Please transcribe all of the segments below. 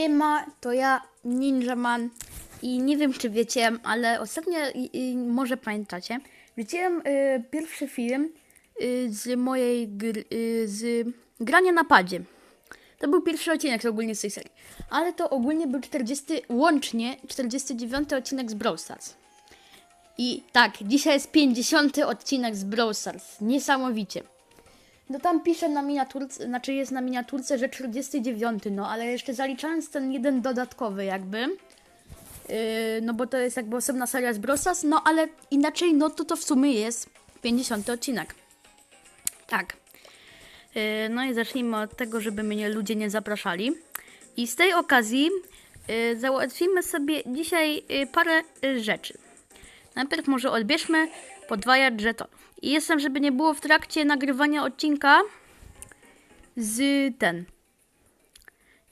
Siema, to ja Ninja Man i nie wiem czy wiecie, ale ostatnio, i, i, może pamiętacie, widziałem y, pierwszy film y, z mojej gry, y, z grania na padzie. To był pierwszy odcinek ogólnie z tej serii, ale to ogólnie był 40, łącznie 49 odcinek z Brawl Stars. I tak, dzisiaj jest 50 odcinek z Brawl Stars. Niesamowicie. No tam pisze na miniaturce, znaczy jest na miniaturce, że 49, no ale jeszcze zaliczając ten jeden dodatkowy jakby, yy, no bo to jest jakby osobna seria z Brosas, no ale inaczej, no to to w sumie jest 50 odcinek. Tak. Yy, no i zacznijmy od tego, żeby mnie ludzie nie zapraszali. I z tej okazji yy, załatwimy sobie dzisiaj parę rzeczy. Najpierw może odbierzmy podwajacz żetonów. I jestem, żeby nie było w trakcie nagrywania odcinka z ten.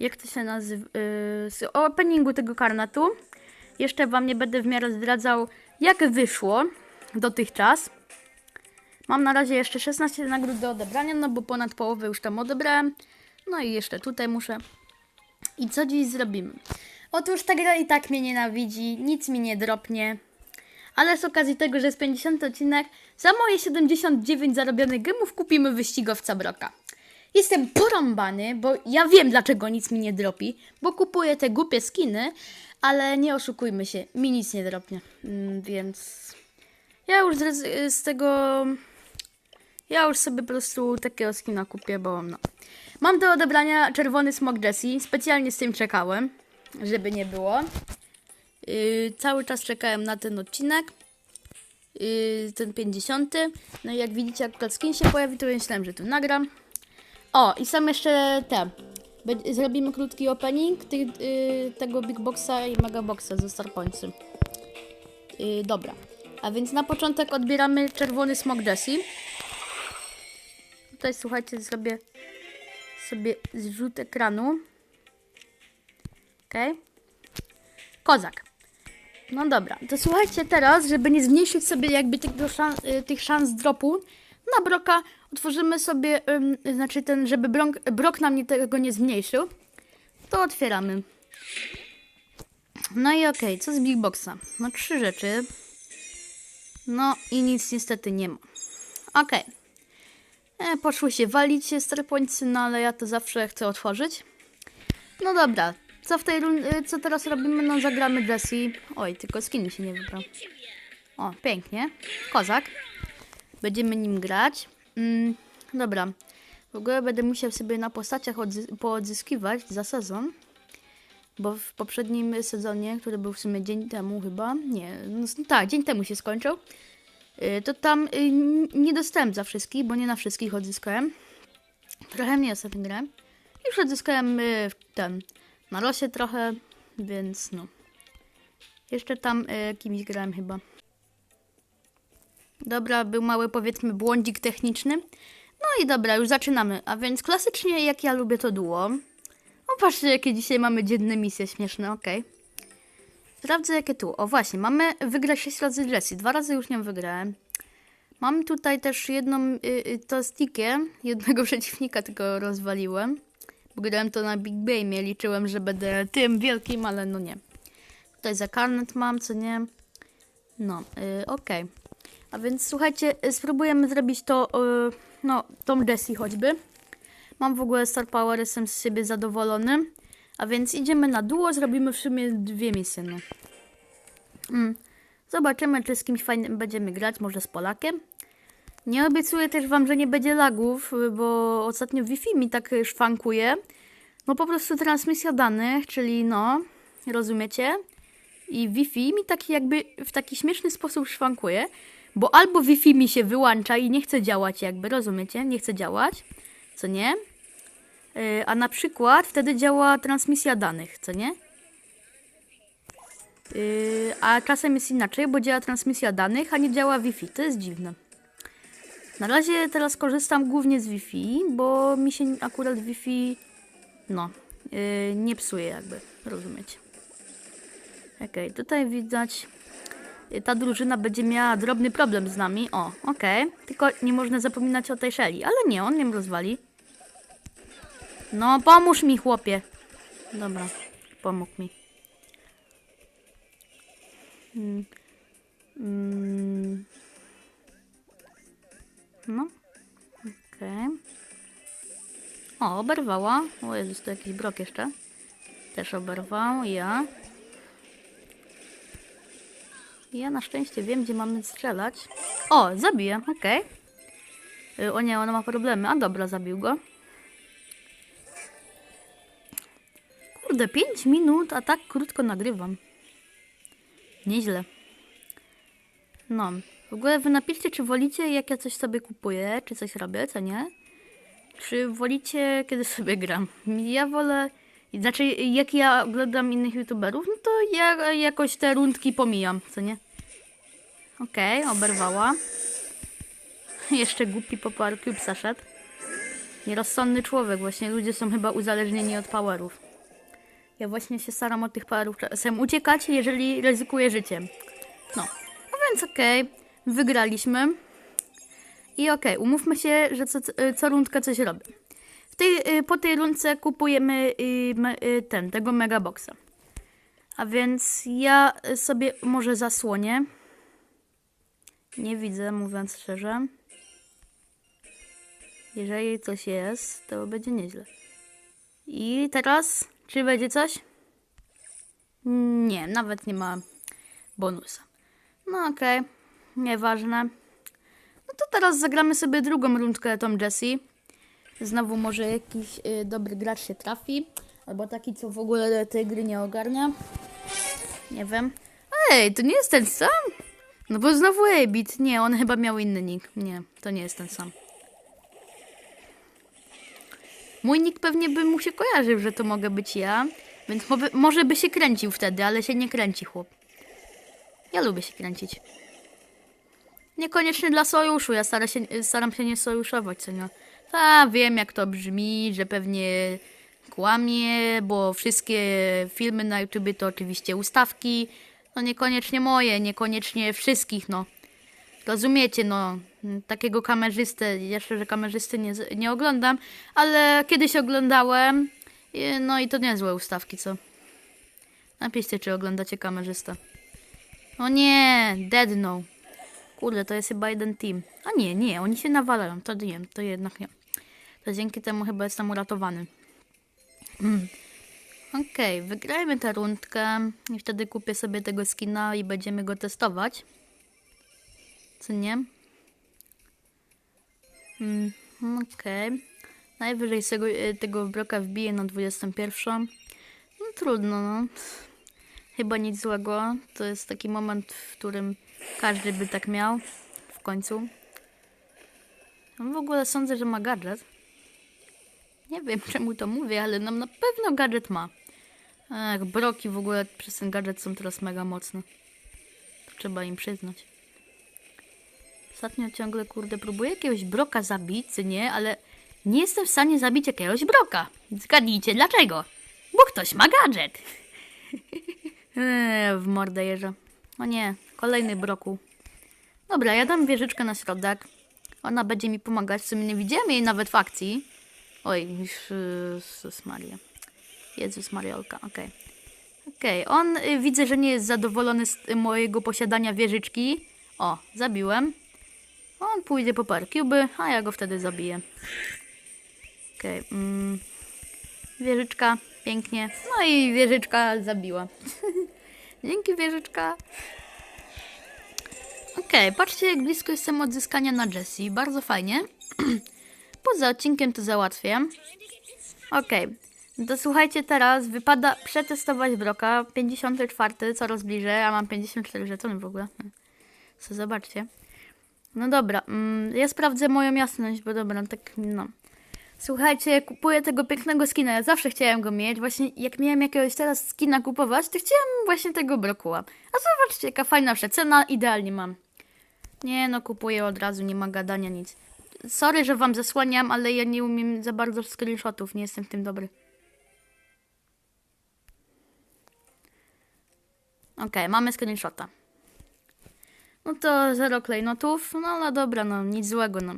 Jak to się nazywa? Yy, z openingu tego karnetu. Jeszcze wam nie będę w miarę zdradzał, jak wyszło dotychczas. Mam na razie jeszcze 16 nagród do odebrania, no bo ponad połowę już tam odebrałem. No i jeszcze tutaj muszę. I co dziś zrobimy? Otóż ta gra i tak mnie nienawidzi, nic mi nie dropnie. Ale z okazji tego, że jest 50 odcinek, za moje 79 zarobionych gemów kupimy wyścigowca Broka. Jestem porąbany, bo ja wiem dlaczego nic mi nie dropi, bo kupuję te głupie skiny, ale nie oszukujmy się, mi nic nie dropnie, mm, więc ja już z, z tego, ja już sobie po prostu takiego skina kupię, bo no. Mam do odebrania czerwony smog Jessie, specjalnie z tym czekałem, żeby nie było. Yy, cały czas czekałem na ten odcinek. Yy, ten 50. No i jak widzicie, jak skin się pojawi, to myślałem, że tu nagram. O, i są jeszcze te. Be- zrobimy krótki opening ty, yy, tego Big Boxa i Mega Boxa ze Starpointsy. Yy, dobra. A więc na początek odbieramy czerwony smog Jessie. Tutaj słuchajcie, zrobię sobie zrzut ekranu. Okej. Okay. Kozak. No dobra, to słuchajcie teraz, żeby nie zmniejszyć sobie jakby tych, szans, tych szans dropu na Broka, otworzymy sobie, ym, znaczy ten, żeby brok, Brok nam nie, tego nie zmniejszył, to otwieramy. No i okej, okay, co z Big Boxa? No trzy rzeczy. No i nic niestety nie ma. Okej. Okay. E, poszły się walić starpońcy, no ale ja to zawsze chcę otworzyć. No dobra, co w tej rundzie, co teraz robimy? No zagramy Jessie. Oj, tylko skin się nie wybrał. O, pięknie. Kozak. Będziemy nim grać. Mm, dobra. W ogóle będę musiał sobie na postaciach poodzyskiwać za sezon. Bo w poprzednim sezonie, który był w sumie dzień temu chyba, nie, no, tak, dzień temu się skończył, yy, to tam yy, nie dostałem za wszystkich, bo nie na wszystkich odzyskałem. Trochę mnie ostatnio grałem. Już odzyskałem yy, ten na losie trochę, więc no. Jeszcze tam y, kimś grałem chyba. Dobra, był mały powiedzmy błądzik techniczny. No i dobra, już zaczynamy. A więc klasycznie jak ja lubię to duo. O, patrzcie jakie dzisiaj mamy dzienne misje śmieszne, okej. Okay. Sprawdzę jakie tu. O właśnie, mamy wygrać 6 razy Jessie. Dwa razy już nią wygrałem. Mam tutaj też jedną y, y, to jednego przeciwnika tylko rozwaliłem. Grałem to na Big Bame, liczyłem, że będę tym wielkim, ale no nie. Tutaj za karnet mam, co nie? No, yy, okej. Okay. A więc słuchajcie, spróbujemy zrobić to, yy, no, tą Jessie choćby. Mam w ogóle Star Power, jestem z siebie zadowolony. A więc idziemy na duo, zrobimy w sumie dwie misje, no. Mm. Zobaczymy, czy z kimś fajnym będziemy grać, może z Polakiem. Nie obiecuję też wam, że nie będzie lagów, bo ostatnio Wi-Fi mi tak szwankuje. No po prostu transmisja danych, czyli no, rozumiecie? I Wi-Fi mi taki jakby w taki śmieszny sposób szwankuje, bo albo Wi-Fi mi się wyłącza i nie chce działać jakby, rozumiecie? Nie chce działać, co nie? Yy, a na przykład wtedy działa transmisja danych, co nie? Yy, a czasem jest inaczej, bo działa transmisja danych, a nie działa Wi-Fi. To jest dziwne. Na razie teraz korzystam głównie z Wi-Fi, bo mi się akurat Wi-Fi no, yy, nie psuje jakby, rozumiecie. Okej, okay, tutaj widać yy, ta drużyna będzie miała drobny problem z nami. O, okej. Okay. Tylko nie można zapominać o tej Shelly, ale nie, on mnie rozwali. No, pomóż mi chłopie. Dobra. pomógł mi. Mm. Mm. No. Okej. O, oberwała. O Jezus, to jakiś brok jeszcze. Też oberwał. Ja. Ja na szczęście wiem, gdzie mamy strzelać. O, zabiję, okej. Y, O nie, ona ma problemy. A dobra, zabił go. Kurde, 5 minut, a tak krótko nagrywam. Nieźle. No, w ogóle wy napiszcie, czy wolicie, jak ja coś sobie kupuję, czy coś robię, co nie? Czy wolicie, kiedy sobie gram? Ja wolę, znaczy, jak ja oglądam innych youtuberów, no to ja jakoś te rundki pomijam, co nie? Okej, oberwała. Jeszcze głupi po Power Cube zaszedł. Nierozsądny człowiek, właśnie ludzie są chyba uzależnieni od powerów. Ja właśnie się staram od tych powerów czasem uciekać, jeżeli ryzykuję życiem. No, a więc okej, wygraliśmy. I okej, umówmy się, że co, co rundkę coś robię. W tej, y, po tej rundce kupujemy y, y, ten, tego megaboxa. A więc ja sobie może zasłonię. Nie widzę, mówiąc szczerze. Jeżeli coś jest, to będzie nieźle. I teraz, czy będzie coś? Nie, nawet nie ma bonusa. No okej, nieważne. No to teraz zagramy sobie drugą rundkę Tom Jessie. Znowu może jakiś y, dobry gracz się trafi. Albo taki, co w ogóle tej gry nie ogarnia. Nie wiem. Ej, to nie jest ten sam? No bo znowu Abit. Nie, on chyba miał inny nick. Nie, to nie jest ten sam. Mój nick pewnie by mu się kojarzył, że to mogę być ja. Więc mo- może by się kręcił wtedy, ale się nie kręci chłop. Ja lubię się kręcić. Niekoniecznie dla sojuszu, ja staram się, staram się nie sojuszować, co nie? A, wiem jak to brzmi, że pewnie kłamie, bo wszystkie filmy na YouTube to oczywiście ustawki. No niekoniecznie moje, niekoniecznie wszystkich, no. Rozumiecie, no. Takiego kamerzystę, jeszcze, że kamerzysty nie, nie oglądam, ale kiedyś oglądałem. No i to niezłe ustawki, co? Napiszcie, czy oglądacie kamerzystę. O nie, dead no. Kurde, to jest chyba jeden team. A nie, nie, oni się nawalają. To nie, to jednak nie. To dzięki temu chyba jestem uratowany. Mm. Okej, wygrajmy tę rundkę i wtedy kupię sobie tego skina i będziemy go testować. Co nie? Mm, Okej. Najwyżej z tego, e, tego broka wbiję na 21. No trudno, no. Chyba nic złego. To jest taki moment, w którym każdy by tak miał. W końcu. No w ogóle sądzę, że ma gadżet. Nie wiem czemu to mówię, ale nam na pewno gadżet ma. Ach, broki w ogóle przez ten gadżet są teraz mega mocne. To trzeba im przyznać. Ostatnio ciągle, kurde, próbuję jakiegoś broka zabić, co nie, ale nie jestem w stanie zabić jakiegoś broka. Zgadnijcie dlaczego. Bo ktoś ma gadżet. Eee, w mordę jeża. O nie, kolejny broku. Dobra, ja dam wieżyczkę na środek. Ona będzie mi pomagać. W sumie nie widziałem jej nawet w akcji. Oj, Jezus Maria. Jezus Mariolka, okej. Okej, on y, widzę, że nie jest zadowolony z y, mojego posiadania wieżyczki. O, zabiłem. On pójdzie po parkiuby, a ja go wtedy zabiję. Okej, mm, wieżyczka, pięknie. No i wieżyczka zabiła. Dzięki wieżyczka. Okej, patrzcie jak blisko jestem odzyskania na Jessie. Bardzo fajnie. Poza odcinkiem to załatwię. Okej, to słuchajcie teraz, wypada przetestować broka. 54, coraz bliżej, a mam 54 żetony w ogóle. Co zobaczcie. No dobra, mm, ja sprawdzę moją jasność, bo dobra, tak no. Słuchajcie, kupuję tego pięknego skina. Ja zawsze chciałem go mieć. Właśnie jak miałem jakiegoś teraz skina kupować, to chciałem właśnie tego brokuła. A zobaczcie, jaka fajna przecena. Idealnie mam. Nie no, kupuję od razu, nie ma gadania nic. Sorry, że wam zasłaniam, ale ja nie umiem za bardzo screenshotów. Nie jestem w tym dobry. Okej, mamy screenshota. No to zero klejnotów. No ale dobra, no nic złego, no.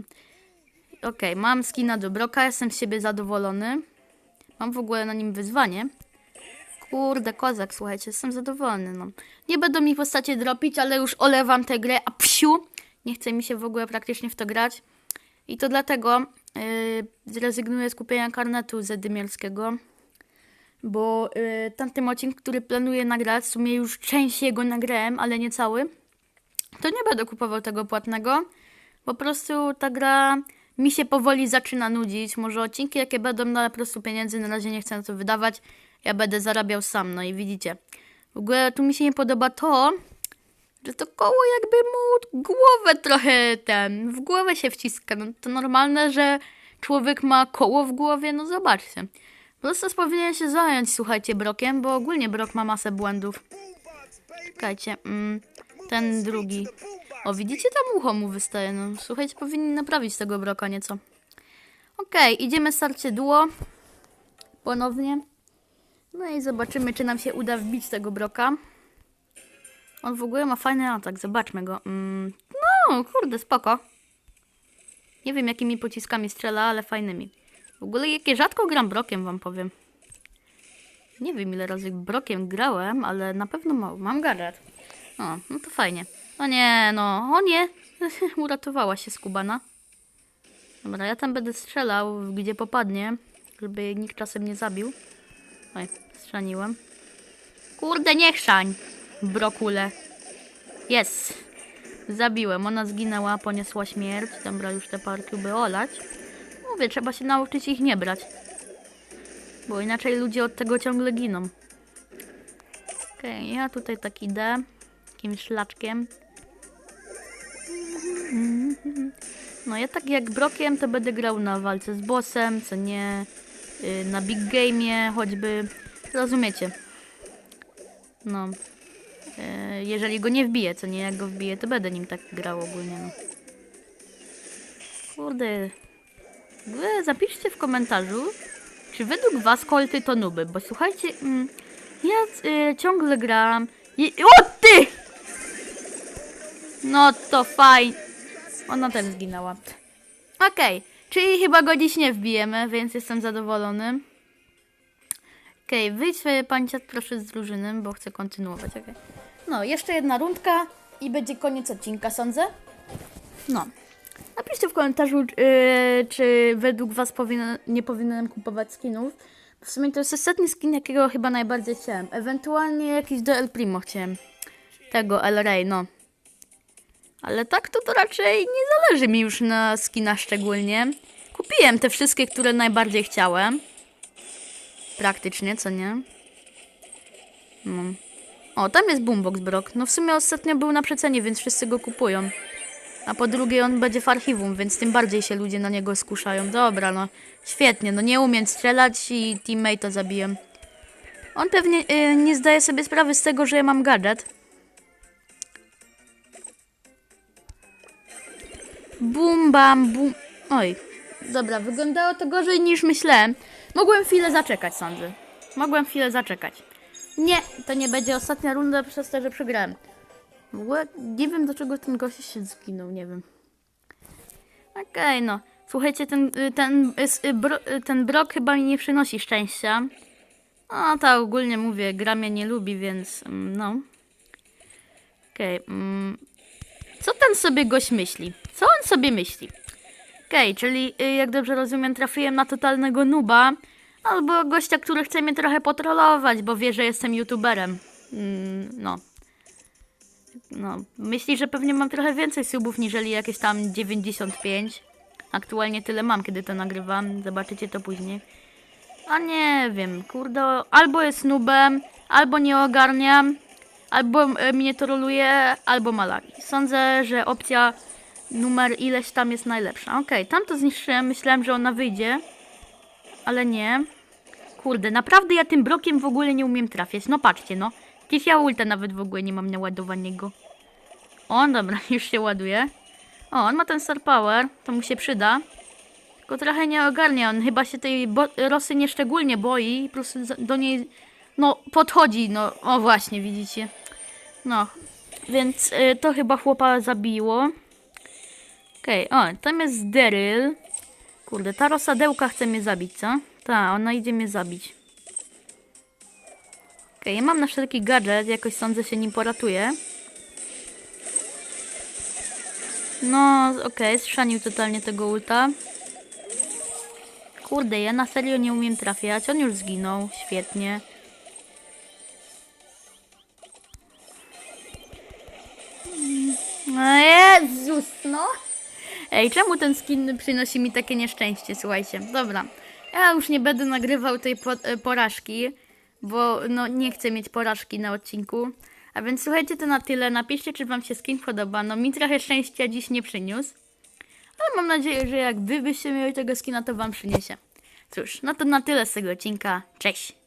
Okej, mam skina do broka, jestem z siebie zadowolony. Mam w ogóle na nim wyzwanie. Kurde, kozak, słuchajcie, jestem zadowolony, no. Nie będą mi postacie dropić, ale już olewam tę grę, a psiu, nie chce mi się w ogóle praktycznie w to grać. I to dlatego yy, zrezygnuję z kupienia karnetu Zadymielskiego, bo yy, tamten odcinek, który planuję nagrać, w sumie już część jego nagrałem, ale nie cały, to nie będę kupował tego płatnego. Po prostu ta gra mi się powoli zaczyna nudzić. Może odcinki, jakie będą na po prostu pieniędzy, na razie nie chcę na to wydawać. Ja będę zarabiał sam, no i widzicie. W ogóle tu mi się nie podoba to, że to koło jakby mu głowę trochę ten, w głowę się wciska. No to normalne, że człowiek ma koło w głowie, no zobaczcie. Prostu powinien się zająć, słuchajcie, Brokiem, bo ogólnie Brok ma masę błędów. Czekajcie, mm, ten drugi. O, widzicie, tam ucho mu wystaje. No, słuchajcie, powinni naprawić tego broka nieco. Okej, idziemy starcie duo. Ponownie. No i zobaczymy, czy nam się uda wbić tego broka. On w ogóle ma fajny atak, zobaczmy go. Mm, no, kurde, spoko. Nie wiem, jakimi pociskami strzela, ale fajnymi. W ogóle jakie rzadko gram brokiem, wam powiem. Nie wiem, ile razy brokiem grałem, ale na pewno mało. Mam gadżet. O, no to fajnie. O nie, no, o nie. Uratowała się skubana. Dobra, ja tam będę strzelał, gdzie popadnie, żeby nikt czasem nie zabił. Oj, strzaniłem. Kurde, nie chrzań, brokule. Jest. Zabiłem, ona zginęła, poniosła śmierć. Dobra, już te parki by olać. Mówię, trzeba się nauczyć ich nie brać. Bo inaczej ludzie od tego ciągle giną. Okej, ja tutaj tak idę. Takim szlaczkiem. No ja tak jak Brokiem to będę grał na walce z bossem, co nie y, na big game'ie choćby. Rozumiecie? No. Y, jeżeli go nie wbiję, co nie jak go wbiję, to będę nim tak grał ogólnie. No. Kurde. Wy zapiszcie w komentarzu, czy według was kolty to nuby, bo słuchajcie, mm, ja y, ciągle gram. I, o ty! No to fajnie. Ona też zginęła. Okej, czyli chyba go dziś nie wbijemy, więc jestem zadowolony. Okej, wyjdź sobie panciat proszę z drużyny, bo chcę kontynuować. Okay. No, jeszcze jedna rundka i będzie koniec odcinka, sądzę. No. Napiszcie w komentarzu, yy, czy według Was powinien, nie powinienem kupować skinów. W sumie to jest ostatni skin, jakiego chyba najbardziej chciałem. Ewentualnie jakiś do El Primo chciałem. Tego El Rey, no. Ale tak to, to raczej nie zależy mi już na skinach szczególnie. Kupiłem te wszystkie, które najbardziej chciałem. Praktycznie, co nie? No. O, tam jest Boombox Brock. No w sumie ostatnio był na przecenie, więc wszyscy go kupują. A po drugie on będzie w archiwum, więc tym bardziej się ludzie na niego skuszają. Dobra, no. Świetnie, no nie umiem strzelać i teammate'a zabiłem. On pewnie y, nie zdaje sobie sprawy z tego, że ja mam gadżet. Bum, bam, bum. Oj, dobra, wyglądało to gorzej niż myślałem. Mogłem chwilę zaczekać, sądzę. Mogłem chwilę zaczekać. Nie, to nie będzie ostatnia runda przez to, że przegrałem. W ogóle nie wiem, do czego ten gość się zginął, nie wiem. Okej, no. Słuchajcie, ten, y, ten, y, y, ten brok chyba mi nie przynosi szczęścia. No, tak ogólnie mówię, gra mnie nie lubi, więc mm, no. Okej, mm, co ten sobie gość myśli? Co on sobie myśli? Okej, czyli y, jak dobrze rozumiem, trafiłem na totalnego nuba. Albo gościa, który chce mnie trochę potrolować, bo wie, że jestem youtuberem. Mm, no. No, myśli, że pewnie mam trochę więcej subów niżeli jakieś tam 95. Aktualnie tyle mam, kiedy to nagrywam. Zobaczycie to później. A nie wiem, kurde, albo jest nubem, albo nie ogarniam, albo e, mnie troluje, albo malaki. Sądzę, że opcja numer ileś tam jest najlepsza. Okej, tam to zniszczyłem, myślałem, że ona wyjdzie, ale nie. Kurde, naprawdę ja tym brokiem w ogóle nie umiem trafiać. No patrzcie, no. Jakieś ja ulta nawet w ogóle nie mam naładowanego. O, dobra, już się ładuje. O, on ma ten star power, to mu się przyda. Tylko trochę nie ogarnia, on chyba się tej Rosy nieszczególnie boi i po prostu do niej, no, podchodzi, no, o właśnie, widzicie. No, więc y, to chyba chłopa zabiło. Okej, o, tam jest Daryl. Kurde, ta rosadełka chce mnie zabić, co? Ta, ona idzie mnie zabić. Okej, ja mam na wszelki gadżet, jakoś sądzę się nim poratuję. No, okej, schrzanił totalnie tego ulta. Kurde, ja na serio nie umiem trafiać. On już zginął. Świetnie. No Jezus, no! Ej, czemu ten skin przynosi mi takie nieszczęście? Słuchajcie, dobra. Ja już nie będę nagrywał tej po, e, porażki, bo no nie chcę mieć porażki na odcinku. A więc słuchajcie, to na tyle. Napiszcie, czy wam się skin podoba. No mi trochę szczęścia dziś nie przyniósł. Ale mam nadzieję, że jak wy byście mieli tego skina, to wam przyniesie. Cóż, no to na tyle z tego odcinka. Cześć!